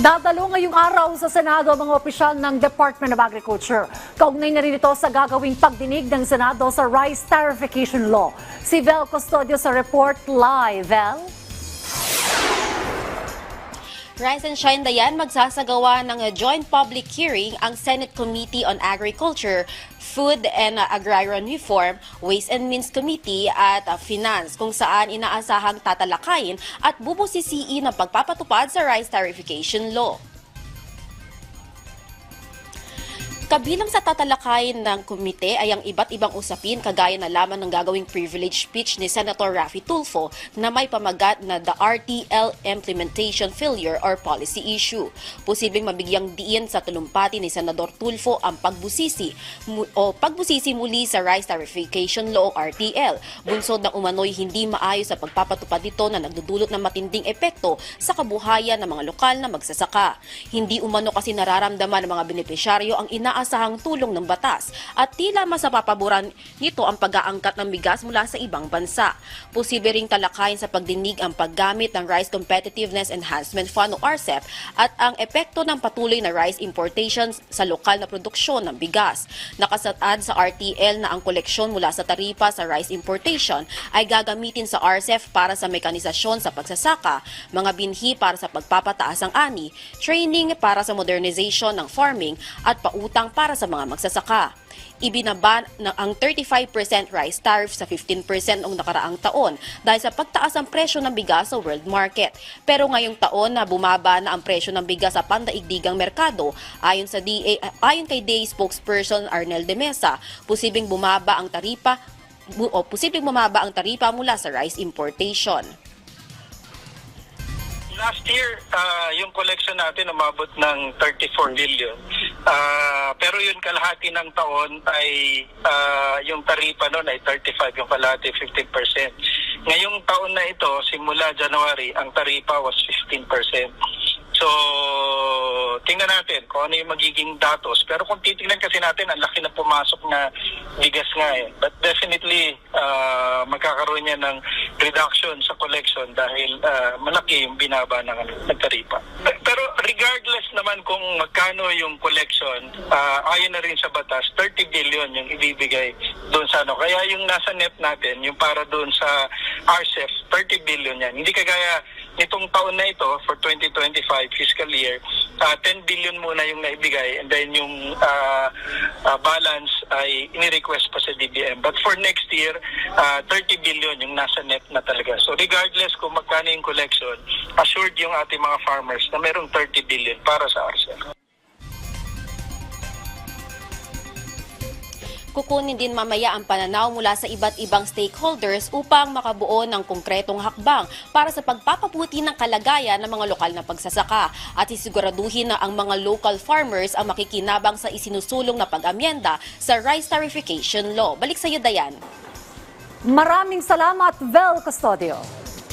Dadalo ngayong araw sa Senado ang mga opisyal ng Department of Agriculture. Kaugnay na rin ito sa gagawing pagdinig ng Senado sa Rice Tarification Law. Si Vel Custodio sa report live. Vel? Rise and Shine Dayan magsasagawa ng joint public hearing ang Senate Committee on Agriculture, Food and Agrarian Reform, Ways and Means Committee at Finance kung saan inaasahang tatalakayin at bubusisiin ng pagpapatupad sa rice tarification law. Kabilang sa tatalakayin ng komite ay ang iba't ibang usapin kagaya na lamang ng gagawing privilege speech ni Senator Raffy Tulfo na may pamagat na the RTL implementation failure or policy issue. Posibleng mabigyang diin sa tulumpati ni Senador Tulfo ang pagbusisi o pagbusisi muli sa Rice Tarification Law o RTL. Bunsod ng umano'y hindi maayos sa pagpapatupad nito na nagdudulot ng matinding epekto sa kabuhayan ng mga lokal na magsasaka. Hindi umano kasi nararamdaman ng mga benepisyaryo ang inaasahang tulong ng batas at tila masapapaboran nito ang pag-aangkat ng bigas mula sa ibang bansa. Posible ring talakayin sa pagdinig ang paggamit ng Rice Competitiveness Enhancement Fund o RCEP at ang epekto ng patuloy na rice importations sa lokal na produksyon ng bigas. Nakasatad sa RTL na ang koleksyon mula sa taripa sa rice importation ay gagamitin sa RCEP para sa mekanisasyon sa pagsasaka, mga binhi para sa pagpapataas ng ani, training para sa modernization ng farming at pautang para sa mga magsasaka. Ibinaba ng ang 35% rice tariff sa 15% noong nakaraang taon dahil sa pagtaas ng presyo ng bigas sa world market. Pero ngayong taon na bumaba na ang presyo ng bigas sa pandaigdigang merkado, ayon sa DA, ayon kay DA spokesperson Arnel de Mesa, posibleng bumaba ang taripa o posibleng bumaba ang taripa mula sa rice importation. Last year, ah, yung collection natin umabot ng 34 billion. Pero yun kalahati ng taon ay ah, yung taripa noon ay 35, yung kalahati 15%. Ngayong taon na ito, simula January, ang taripa was 15%. So, tingnan natin kung ano yung magiging datos. Pero kung titingnan kasi natin, ang laki na pumasok na bigas nga eh. But definitely, ah, magkakaroon yan ng reduction sa collection dahil ah, malaki yung binaba ng, ano, ng taripa. Pe- Pero regardless naman kung magkano yung collection, ah, ayon na rin sa batas, 30 billion yung ibibigay doon sa ano. Kaya yung nasa net natin, yung para doon sa RCEF, 30 billion yan. Hindi kagaya nitong taon na ito, for 2025 fiscal year, ah, 10 billion muna yung naibigay and then yung ah, ah, balance ay ini-request pa sa DBM. But for next year, ah, 30 billion yung nasa net na talaga. So regardless kung magkano yung collection, assured yung ating mga farmers na merong 30 billion para sa RCEF. Kukunin din mamaya ang pananaw mula sa iba't ibang stakeholders upang makabuo ng konkretong hakbang para sa pagpapabuti ng kalagayan ng mga lokal na pagsasaka at isiguraduhin na ang mga local farmers ang makikinabang sa isinusulong na pag-amyenda sa rice tarification law. Balik sa iyo, Dayan. Maraming salamat, Vel Custodio.